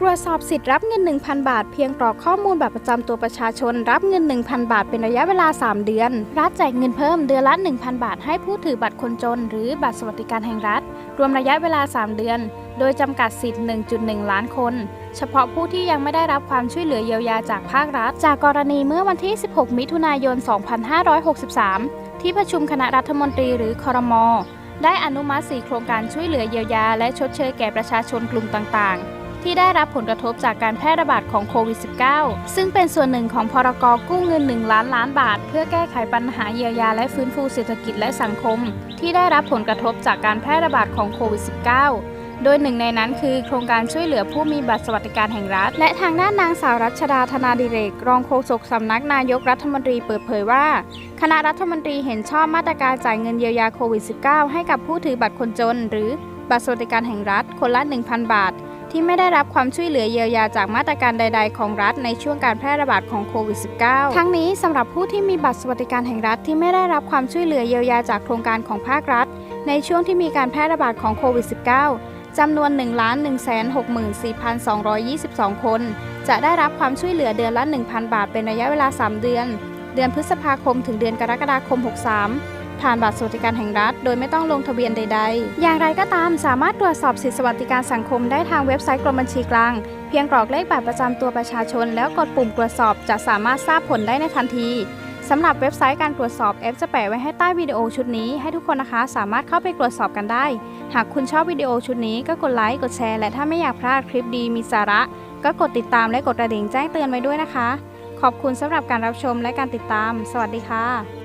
ตรวจสอบสิทธิ์รับเงิน 1,000 บาท เพียงกรอกข้อมูลบัตรประจำตัวประชาชน รับเงิน 1,000 บาท เป็นระยะเวลา 3 เดือน รัฐแจกเงินเพิ่มเดือนละ 1,000 บาท ให้ผู้ถือบัตรคนจน หรือบัตรสวัสดิการแห่งรัฐ รวมระยะเวลา 3 เดือน โดยจำกัดสิทธิ์ 1.1 ล้านคน เฉพาะผู้ที่ยังไม่ได้รับความช่วยเหลือเยียวยาจากภาครัฐ จากกรณีเมื่อวันที่ 16 มิถุนายน 2563 ที่ประชุมคณะรัฐมนตรีหรือคอรมอได้อนุมัติ4โครงการช่วยเหลือเยียวยา และชดเชยแก่ประชาชนกลุ่มต่างๆ ที่ได้รับผลกระทบจากการแพร่ระบาดของโควิด -19 ซึ่งเป็นส่วนหนึ่งของพรกกู้เงิน 1 ล้านล้านบาท เพื่อแก้ไขปัญหาเยียวยาและฟื้นฟูเศรษฐกิจและสังคม ที่ได้รับผลกระทบจากการแพร่ระบาดของโควิด -19 โดยหนึ่งในนั้นคือโครงการช่วยเหลือผู้มีบัตรสวัสดิการแห่งรัฐ และทางด้านนางสาวรัชดาธนาดิเรก รองโฆษกสำนักนายกรัฐมนตรีเปิดเผยว่า คณะรัฐมนตรีเห็นชอบมาตรการจ่ายเงินเยียวยาโควิด -19 ให้กับผู้ถือบัตรคนจน หรือบัตรสวัสดิการแห่งรัฐคนละ 1,000 บาท ที่ไม่ได้รับความช่วยเหลือเยียวยาจากมาตรการใด ๆ ของรัฐในช่วงการแพร่ระบาดของโควิด -19 ทั้งนี้สำหรับผู้ที่มีบัตรสวัสดิการแห่งรัฐที่ไม่ได้รับความช่วยเหลือเยียวยาจากโครงการของภาครัฐ ในช่วงที่มีการแพร่ระบาดของโควิด -19 จำนวน 1 1 6 4 2 2 2 คน จะได้รับความช่วยเหลือเดือนละ 1,000 บาทเป็นระยะเวลา 3 เดือน เดือนพฤษภาคมถึงเดือนกรกฎาคม 63 ผ่านบัตรสวัสดิการแห่งรัฐ โดยไม่ต้องลงทะเบียนใด ๆ อย่างไรก็ตามสามารถตรวจสอบสิทธิสวัสดิการสังคมได้ทางเว็บไซต์กรมบัญชีกลาง เพียงกรอกเลขบัตรประจำตัวประชาชน แล้วกดปุ่มตรวจสอบจะสามารถทราบผลได้ในทันทีสำหรับเว็บไซต์การตรวจสอบแอปจะแปะไว้ให้ใต้วิดีโอชุดนี้ให้ทุกคนนะคะสามารถเข้าไปตรวจสอบกันได้ หากคุณชอบวิดีโอชุดนี้ก็กดไลค์กดแชร์และถ้าไม่อยากพลาดคลิปดีมีสาระ ก็กดติดตามและกดกระดิ่งแจ้งเตือนไว้ด้วยนะคะ ขอบคุณสำหรับการรับชมและการติดตาม สวัสดีค่ะ